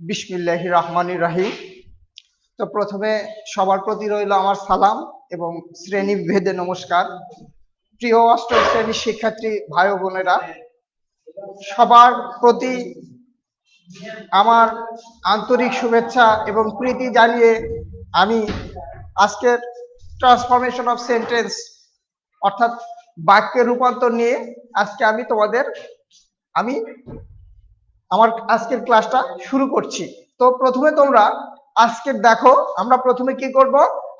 বিসমিল্লাহ রহমান রাহিম। তো প্রথমে সবার প্রতি রইল আমার সালাম এবং শ্রেণি ভেদে নমস্কার। প্রিয় অষ্টম শ্রেণির শিক্ষার্থী ভাই বোনেরা, সবার প্রতি আমার আন্তরিক শুভেচ্ছা এবং প্রীতি জানিয়ে আমি আজকের ট্রান্সফরমেশন অফ সেন্টেন্স অর্থাৎ বাক্যের রূপান্তর নিয়ে আজকে আমি তোমাদের, আমি আমার আজকের ক্লাসটা শুরু করছি। তো প্রথমে তোমরা আজকে দেখো, আমরা প্রথমে কি করব?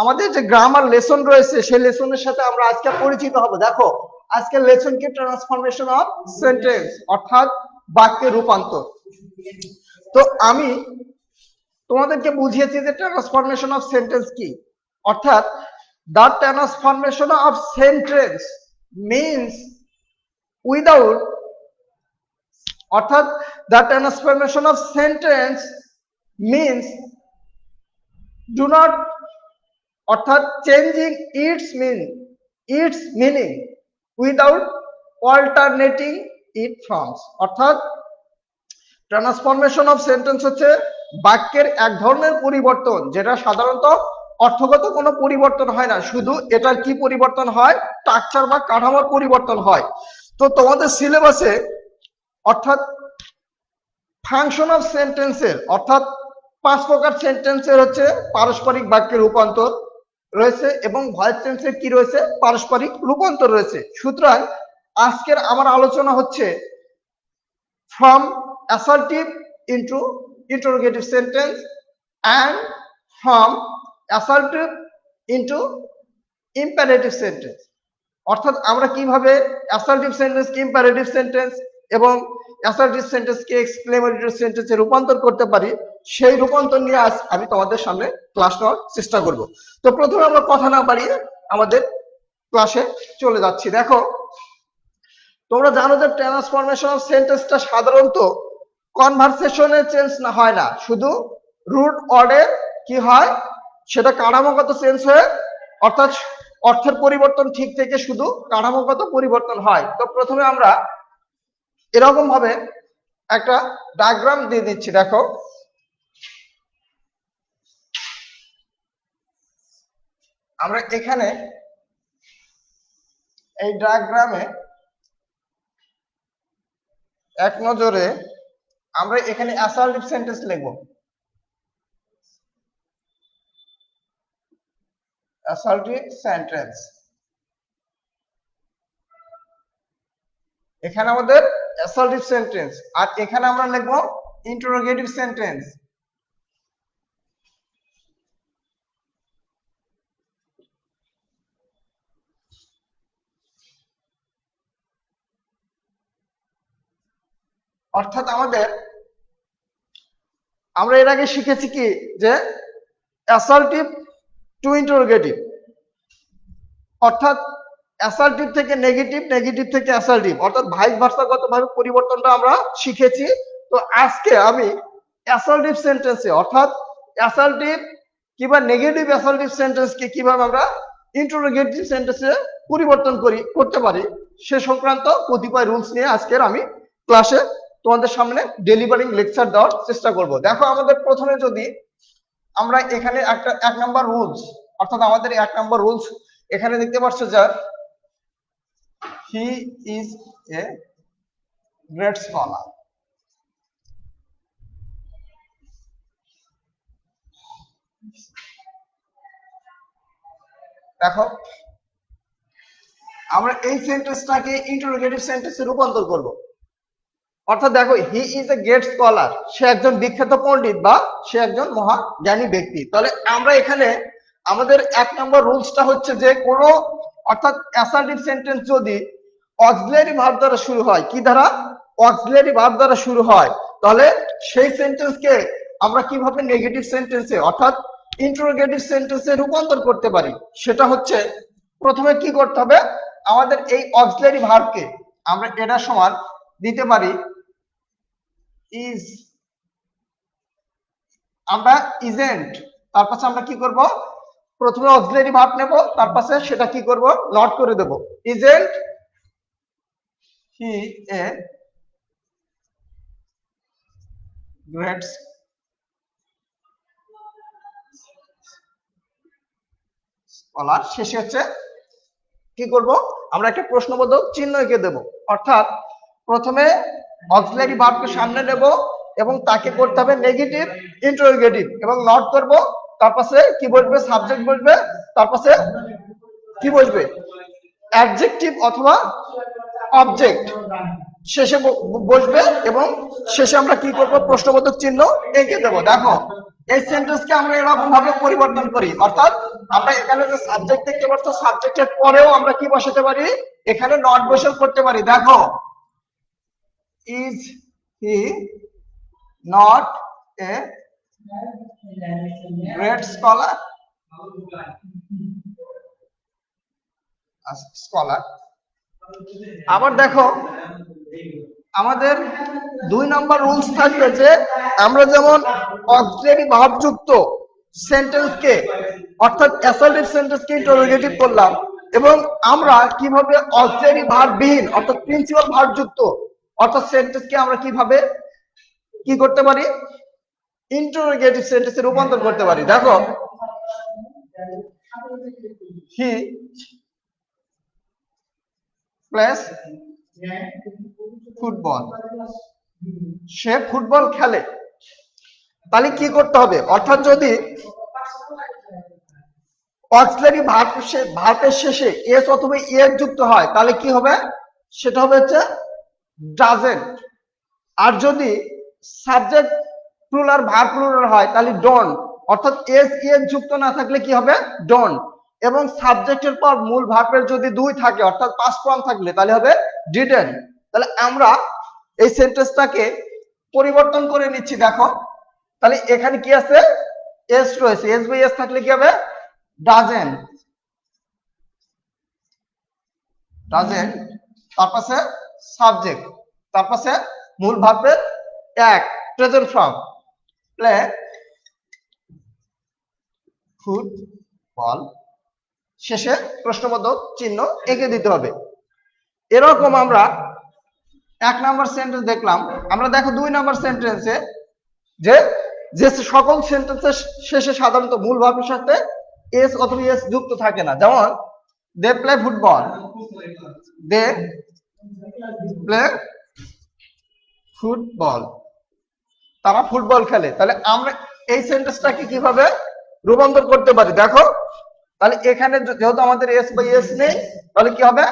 আমাদের যে গ্রামার লেসন রয়েছে, সেই লেসনের সাথে আমরা আজকে পরিচিত হব। দেখো, আজকের লেসন কি? ট্রান্সফরমেশন অফ সেন্টেন্স অর্থাৎ বাক্যে রূপান্তর। তো আমি তোমাদেরকে বুঝিয়েছি যে ট্রান্সফরমেশন অফ সেন্টেন্স কি? অর্থাৎ the transformation of sentence means without অর্থাৎ the transformation of sentence means do not অর্থাৎ changing its mean its meaning without alternating it forms অর্থাৎ ট্রান্সফরমেশন অফ সেন্টেন্স হচ্ছে বাক্যের এক ধরনের পরিবর্তন, যেটা সাধারণত অর্থগত কোনো পরিবর্তন হয় না, শুধু এটার কি পরিবর্তন হয়? স্ট্রাকচার বা কাঠামোর পরিবর্তন হয়। তো তোমাদের সিলেবাসে অর্থাৎ ফাংশন অফ সেন্টেন্সের অর্থাৎ পাঁচ প্রকার সেন্টেন্সের হচ্ছে পারস্পরিক বাক্যের রূপান্তর রয়েছে এবং ভয়েস টেন্সের কি রয়েছে? পারস্পরিক রূপান্তর রয়েছে। সুতরাং আজকের আমার আলোচনা হচ্ছে from assertive into interrogative sentence and from assertive into imperative sentence অর্থাৎ আমরা কীভাবে অ্যাসার্টিভ সেন্টেন্স ইম্পারেটিভ সেন্টেন্স এবং অ্যাসার্টিভ সেন্টেন্সকে এক্সক্লেমেটরি সেন্টেন্সে রূপান্তর করতে পারি, সেই রূপান্তর নিয়ে আজ আমি তোমাদের সামনে ক্লাস নেওয়ার চেষ্টা করব। তো প্রথমে আমরা কথা না বাড়িয়ে আমাদের ক্লাসে চলে যাচ্ছি। দেখো, তোমরা জানো যে ট্রান্সফরমেশন অফ সেন্টেন্সটা সাধারণত কনভারসেশনে চেঞ্জ না, হয় না। শুধু রুট অর্ডের কি হয়? সেটা কাঠামোগত চেঞ্জ হয়ে, অর্থাৎ অর্থের পরিবর্তন ঠিক থেকে শুধু কাঠামোগত পরিবর্তন হয়। তো প্রথমে আমরা এরকম ভাবে একটা ডায়াগ্রাম দিয়ে দিচ্ছি, দেখো। আমরা এখানে এই ডায়াগ্রামে এক নজরে আমরা এখানে অ্যাসার্টিভ সেন্টেন্স লিখব। অ্যাসার্টিভ সেন্টেন্স এখানে আমাদের অ্যাসার্টিভ সেন্টেন্স আর এখানে আমরা লিখব ইন্টারোগেটিভ সেন্টেন্স অর্থাৎ আমাদের, আমরা এর আগে শিখেছি কি? যে অ্যাসার্টিভ টু ইন্টারোগেটিভ অর্থাৎ অ্যাসার্টিভ থেকে নেগেটিভ নেগেটিভ থেকে অ্যাসার্টিভ অর্থাৎ ভাইস ভার্সাগত ভাবে পরিবর্তনটা আমরা শিখেছি। তো আজকে আমি অ্যাসার্টিভ সেন্টেন্সে অর্থাৎ অ্যাসার্টিভ কিংবা নেগেটিভ অ্যাসার্টিভ সেন্টেন্সকে কীভাবে আমরা ইন্টারোগেটিভ সেন্টেন্সে পরিবর্তন করি, করতে পারি, সে সংক্রান্ত কতিপয় রুলস নিয়ে আজকের আমি ক্লাসে তোমাদের সামনে ডেলিভারিং লেকচার দেওয়ার চেষ্টা করব। দেখো আমাদের প্রথমে যদি আমরা এখানে একটা, এক নাম্বার রুলস অর্থাৎ আমাদের এক নাম্বার রুলস এখানে দেখতে পাচ্ছ যে he is a great scholar দেখো, আমরা এই সেন্টেন্সটাকে ইন্টারোগেটিভ সেন্টেন্সে রূপান্তর করব। অর্থাৎ দেখো he is a great scholar সে একজন বিখ্যাত পণ্ডিত বা সে একজন মহা জ্ঞানী ব্যক্তি। তাহলে আমরা এখানে আমাদের এক নম্বর রুলসটা হচ্ছে যে কোনো, অর্থাৎ অ্যাসার্টিভ সেন্টেন্স যদি অক্সিলারি ভার্ব দ্বারা শুরু হয়। কি দ্বারা? অক্সিলারি ভার্ব দ্বারা শুরু হয়। তাহলে সেই সেন্টেন্সকে আমরা কীভাবে নেগেটিভ সেন্টেন্সে অর্থাৎ ইন্টারোগেটিভ সেন্টেন্সে রূপান্তর করতে পারি? সেটা হচ্ছে প্রথমে কি করতে হবে? আমাদের এই অক্সিলারি ভার্বকে আমরা এটা সমান দিতে পারি ইজ আমরা ইজেন্ট তার পাশে আমরা কি করব? প্রথমে অক্সিলারি ভার্ব নেব, তার পাশে সেটা কি করব? নট করে দেব। Isn't he a grad scholar শেষে হচ্ছে কি করব? আমরা একটা প্রশ্নবোধক চিহ্ন এঁকে দেব। অর্থাৎ প্রথমে অক্সিলারি ভার্বকে সামনে নেব এবং তাকে করতে হবে নেগেটিভ ইন্টারোগেটিভ এবং নট করব। তারপরে কি বসবে? সাবজেক্ট বসবে। তারপরে কি বসবে? অ্যাডজেক্টিভ অথবা অবজেক্ট শেষে বসবে এবং শেষে আমরা কি করব? প্রশ্নবোধক চিহ্ন এঁকে দেবো। দেখো এই সেন্টেন্সকে আমরা এরকম ভাবে পরিবর্তন করি। অর্থাৎ আমরা এখানে যে সাবজেক্ট দেখতে পাচ্ছ সাবজেক্টের পরেও আমরা কি বসাতে পারি? এখানে নট বসে করতে পারি। দেখো is he not a great scholar scholar আবার দেখো, আমাদের দুই নম্বর রুলস থাকবে যে আমরা যেমন অক্সিলারি ভাবযুক্ত সেন্টেন্সকে অর্থাৎ অ্যাসার্টিভ সেন্টেন্সকে ইন্টারোগেটিভ করলাম, এবং আমরা কীভাবে অক্সিলারি ভার্ববিহীন অর্থাৎ প্রিন্সিপাল ভার্বযুক্ত অর্থাৎ সেন্টেন্সকে আমরা কীভাবে কি করতে পারি? ইন্টারোগেটিভ সেন্টেন্সে রূপান্তর করতে পারি। দেখো হি প্লাস ফুটবল। সে ফুটবল খেলে। তাহলে কি করতে হবে? অর্থাৎ যদি অক্সিলারি ভার্ব ভার্বের শেষে এস অথবা এর যুক্ত হয়, তাহলে কি হবে? সেটা হবে হচ্ছে ডাজেন্ট। আর যদি সাবজেক্ট প্লুরাল, ভার্ব প্লুরাল হয়, তাহলে ডন। অর্থাৎ এস এর যুক্ত না থাকলে কি হবে? ডন। এবং সাবজেক্টের পর মূল ভার্বের যদি দুই থাকে, অর্থাৎ পাঁচ ফর্ম থাকলে, তাহলে হবে ডিডেন তাহলে আমরা এই সেন্টেন্সটাকে পরিবর্তন করে নিচ্ছি, দেখো। তাহলে এখানে কি আছে? এস রয়েছে। এস বাই এস থাকলে কি হবে? ডাজেন ডাজেন তার পাশে সাবজেক্ট তার পাশে মূল ভার্বের এক প্রেজেন্ট ফর্ম প্লে ফুটবল শেষে প্রশ্নবোধক চিহ্ন এঁকে দিতে হবে। এরকম আমরা এক নাম্বার সেন্টেন্স দেখলাম। আমরা দেখো দুই নাম্বার সেন্টেন্সে যে যে সকল সেন্টেন্সের শেষে সাধারণত মূল ভাবের সাথে এস অথবা এস যুক্ত থাকে না। যেমন they play football they play football তারা ফুটবল খেলে। তাহলে আমরা এই সেন্টেন্সটাকে কীভাবে রূপান্তর করতে পারি? দেখো তাহলে এখানে যেহেতু আমাদের এস বাই এস নেই, তাহলে কি হবে?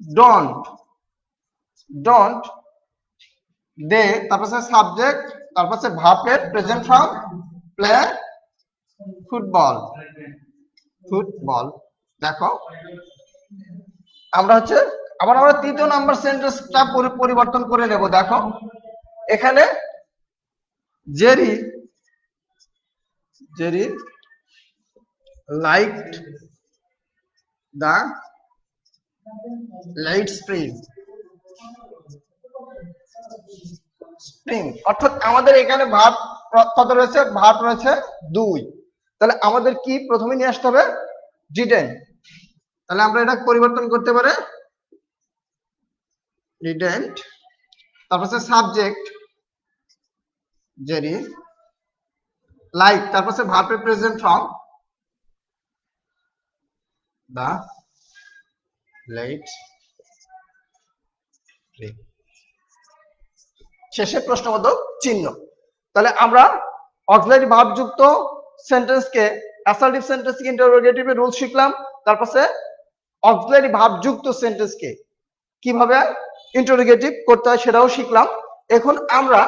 ডন্ট ডন্ট দে তারপর সাবজেক্ট তারপর ভার্বের present form play football football দেখো, আমরা হচ্ছে আবার আমরা তৃতীয় নাম্বার সেন্টেন্সটা পরিবর্তন করে নেব, দেখো। এখানে Jerry Jerry liked the light spring. Spring অর্থাৎ আমাদের এখানে ভাব কত রয়েছে? ভাব রয়েছে দুই। তাহলে আমাদের কি প্রথমে নিয়ে আসতে হবে? ডিডেন তাহলে আমরা এটা পরিবর্তন করতে পারে। ডিডেন্ট তারপর সাবজেক্ট জেরি লাইক তারপর ভার্বের প্রেজেন্ট ফর্ম the spring শেষে প্রশ্নবোধক চিহ্ন। তাহলে আমরা অক্সিলারি ভাবযুক্ত সেন্টেন্সকে অ্যাসার্টিভ সেন্টেন্সকে ইন্টারোগেটিভের রুল শিখলাম তারপরে অক্সিলারি ভাবযুক্ত সেন্টেন্সকে কীভাবে ইন্টারোগেটিভ করতে হয় সেটাও শিখলাম। এখন আমরা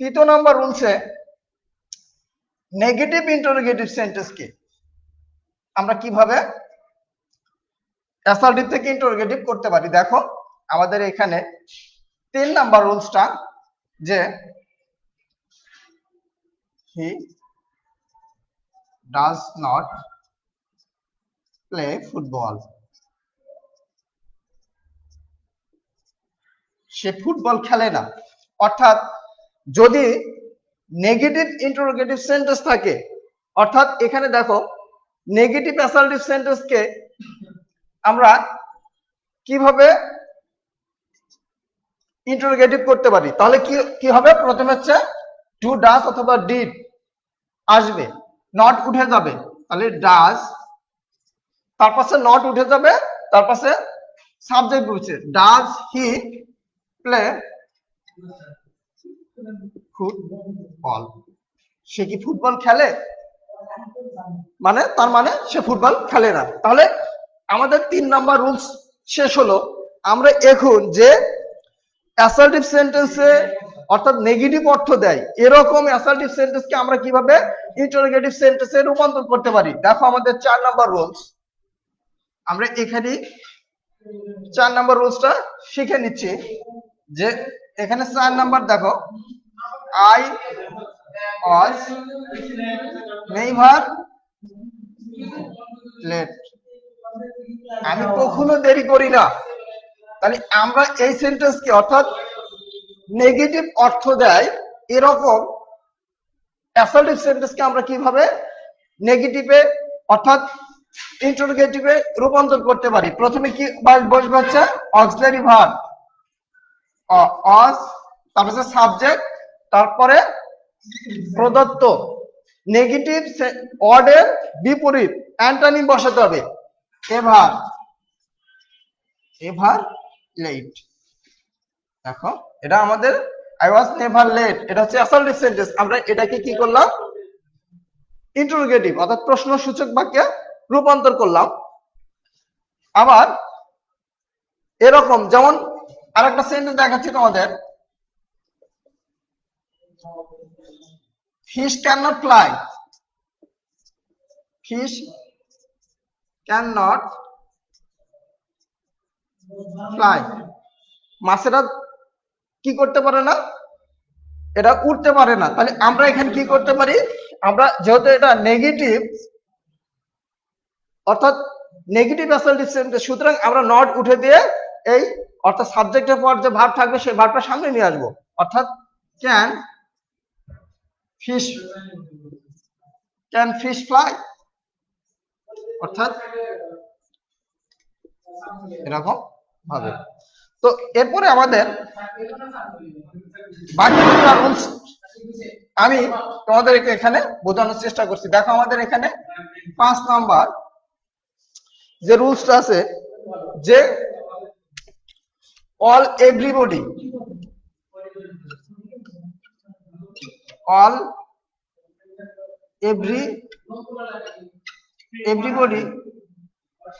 তৃতীয় নাম্বার রুলসে নেগেটিভ ইন্টারোগেটিভ সেন্টেন্সকে আমরা কীভাবে অ্যাসার্টিভ থেকে ইন্টারোগেটিভ করতে পারি। দেখো, আমাদের এখানে তিন নাম্বার রুলসটা যে he does not play football say football খেলে না। অর্থাৎ যদি নেগেটিভ ইন্টারোগেটিভ সেন্টেন্স থাকে, অর্থাৎ এখানে দেখো নেগেটিভ অ্যাসার্টিভ সেন্টেন্সকে আমরা কীভাবে ইন্টারোগেটিভ করতে পারি? তাহলে কি কি হবে? প্রথমে হচ্ছে টু ডাস অথবা ডিড আসবে নট উঠে যাবে। তাহলে ডাজ তার পাশে নট উঠে যাবে, তার পাশে সাবজেক্ট উঠছে। ডাজ হি প্লে ফুটবল সে কি ফুটবল খেলে? মানে তার মানে সে ফুটবল খেলে না। তাহলে আমাদের তিন নাম্বার রুলস শেষ হলো। আমরা এখন যে অ্যাসার্টিভ সেন্টেন্সে অর্থাৎ নেগেটিভ অর্থ দেয়, এরকম অ্যাসার্টিভ সেন্টেন্সকে আমরা কীভাবে ইন্টারোগেটিভ সেন্টেন্সে রূপান্তর করতে পারি? দেখো আমাদের চার নাম্বার রুলস। আমরা এখানে চার নাম্বার রুলসটা শিখে নিচ্ছি যে এখানে চার নাম্বার দেখো আই was নেইভার লেট আমি কখনো দেরি করি না। তাহলে আমরা এই সেন্টেন্সকে অর্থাৎ নেগেটিভ অর্থ দেয়, এরকম অ্যাসার্টিভ সেন্টেন্সকে আমরা কীভাবে নেগেটিভে অর্থাৎ ইন্টারোগেটিভে রূপান্তর করতে পারি? প্রথমে কি বসবে হচ্ছে? অক্সিলারি ভার্ব অস তারপরে সাবজেক্ট তারপরে প্রদত্ত। নেগেটিভ ওয়ার্ডের বিপরীত অ্যান্টানি বসাতে হবে। এভার এভার লেট দেখো, এটা আমাদের আই ওয়াজ নেভার লেট এটা হচ্ছে অ্যাসার্টিভ সেন্টেন্স আমরা এটাকে কি করলাম? ইন্টারোগেটিভ অর্থাৎ প্রশ্ন সূচক বাক্যে রূপান্তর করলাম। আবার, এরকম, যেমন আরেকটা সেন্টেন্স দেখাচ্ছি তোমাদের। Fish cannot fly fish cannot fly. মাছেরা কি করতে পারে না? এটা উঠতে পারে না। তাহলে আমরা এখানে কি করতে পারি? আমরা যেহেতু এটা নেগেটিভ অর্থাৎ নেগেটিভ অ্যাসার্টিভ সেন্টেন্স সুতরাং আমরা নট উঠে দিয়ে এই অর্থাৎ সাবজেক্টের পর যে ভাব থাকবে, সেই ভাবটা সামনে নিয়ে আসব। অর্থাৎ can fish can fish fly অর্থাৎ এরকম হবে। তো এরপরে আমাদের বাকি আমি তোমাদেরকে এখানে বোঝানোর চেষ্টা করছি। দেখো আমাদের এখানে পাঁচ নাম্বার যে রুলসটা আছে যে all everybody all every everybody,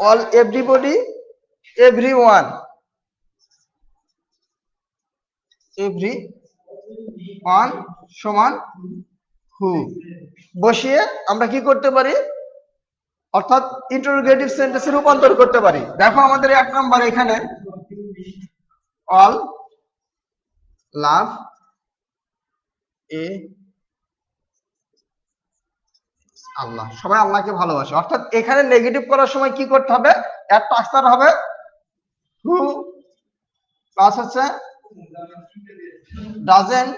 all, everybody, everyone. Every one সমান হু বসিয়ে আমরা কি করতে পারি? অর্থাৎ ইন্টারোগেটিভ সেন্টেন্সে রূপান্তর করতে পারি। দেখো আমাদের এক নাম্বার এখানে। অল লাভ এ আল্লাহ, সবাই আল্লাহকে ভালোবাসে। অর্থাৎ এখানে নেগেটিভ করার সময় কি করতে হবে? একটা আক্তার হবে। হু প্লাস হচ্ছে ডাজেন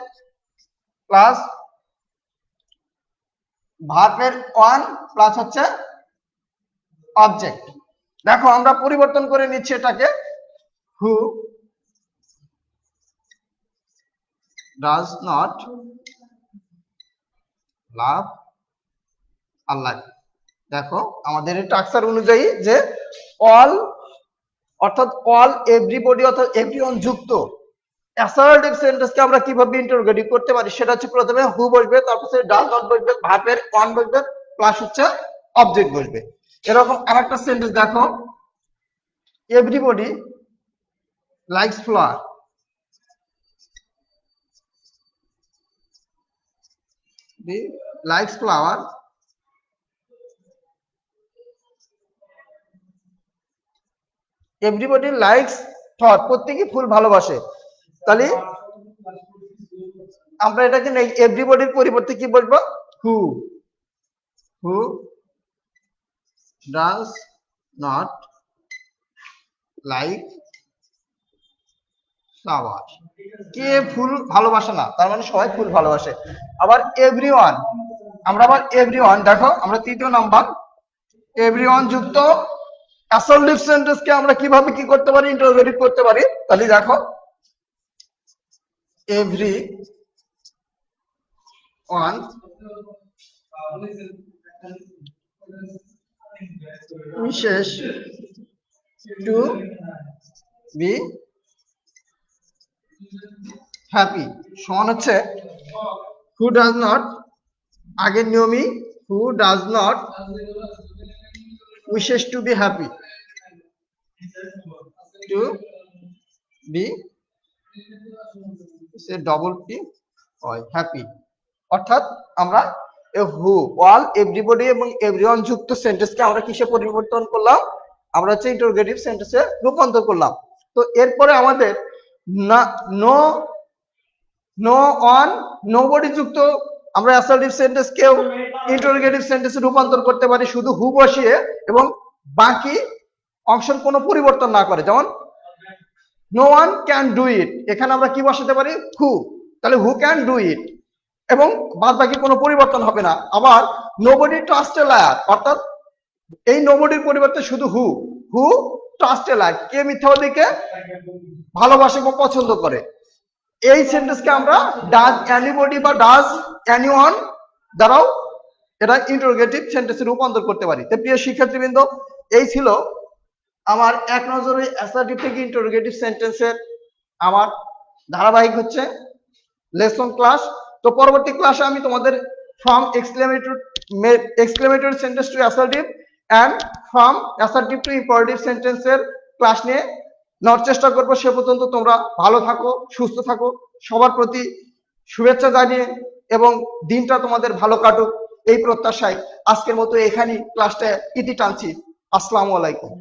প্লাস ভার্বের ওয়ান প্লাস হচ্ছে অবজেক্ট দেখো, আমরা পরিবর্তন করে নিচ্ছি এটাকে। Who does not love Allah. দেখো, আমাদের টাক্সার অনুযায়ী যে অল অর্থাৎ অল এভরিবডি অর্থাৎ এভরিওয়ান যুক্ত। অ্যাসার্টিভ সেন্টেন্সকে আমরা কীভাবে ইন্টারোগেটিভ করতে পারি, সেটা হচ্ছে প্রথমে হু বসবে, তারপরে ডাজ নট বসবে ভার্বের ওয়ান বসবে প্লাস হচ্ছে অবজেক্ট বসবে। এরকম আরেকটা সেন্টেন্স দেখো। Everybody likes flower the likes everybody likes thought প্রত্যেকে ফুল ভালোবাসে। তাহলে আমরা এটাকে এভরিবডির পরিবর্তে কি বলব? Who who does not like flower কে ফুল ভালোবাসে না, তার মানে সবাই ফুল ভালোবাসে। আবার এভরিওয়ান আমরা আবার এভরিওয়ান দেখো, আমরা তৃতীয় নাম্বার এভরিওয়ান যুক্ত অ্যাসল্টিভ সেন্টেন্স কে আমরা কীভাবে কি করতে পারি ইন্টারোগেটিভ করতে পারি, তাহলে দেখো every one wishes to be happy. সমান হচ্ছে হু does নট আগের নিয়মই, who does not wishes to be happy. To be সে ডবল পি হয় হ্যাপি অর্থাৎ আমরা হু অল এভরিবডি এবং এভরিওয়ান যুক্ত সেন্টেন্সকে আমরা কিসে পরিবর্তন করলাম? আমরা হচ্ছে ইন্টারোগেটিভ সেন্টেন্সে রূপান্তর করলাম। তো এরপরে আমাদের না নো নো অন নোবডি যুক্ত আমরা অ্যাসার্টিভ সেন্টেন্স কেও ইন্টারোগেটিভ সেন্টেন্সে রূপান্তর করতে পারি। শুধু হু বসিয়ে এবং বাকি অংশের কোনো পরিবর্তন না করে, যেমন no one can do it এখানে আমরা কি বসাতে পারি? হু তাহলে হু ক্যান ডু ইট এবং বাদ বাকি কোনো পরিবর্তন হবে না। আবার নোবডি ট্রাস্ট এ লায়ার অর্থাৎ এই নোবডির পরিবর্তে শুধু হু হু ট্রাস্ট এ লায়ার কে মিথ্যাবাদীকে ভালোবাসে বা পছন্দ করে। এই সেন্টেন্সকে আমরা ডাজ অ্যানিবডি বা ডাজ অ্যানিওয়ান দ্বারাও এটা ইন্টারোগেটিভ সেন্টেন্সে রূপান্তর করতে পারি। তো প্রিয় শিক্ষার্থীবৃন্দ, এই ছিল আমার এক নজরে অ্যাসার্টিভ থেকে ইন্টারোগেটিভ সেন্টেন্সের আমার ধারাবাহিক হচ্ছে লেসন ক্লাস তো পরবর্তী ক্লাসে আমি তোমাদের from exclamatory exclamatory sentence to assertive and from assertive to imperative সেন্টেন্সের ক্লাস নিয়ে নেওয়ার চেষ্টা করব। সে পর্যন্ত তোমরা ভালো থাকো, সুস্থ থাকো, সবার প্রতি শুভেচ্ছা জানিয়ে এবং দিনটা তোমাদের ভালো কাটুক। এই প্রত্যাশায় আজকের মতো এখানেই ক্লাসটা ইতি টানছি। আসসালামু আলাইকুম।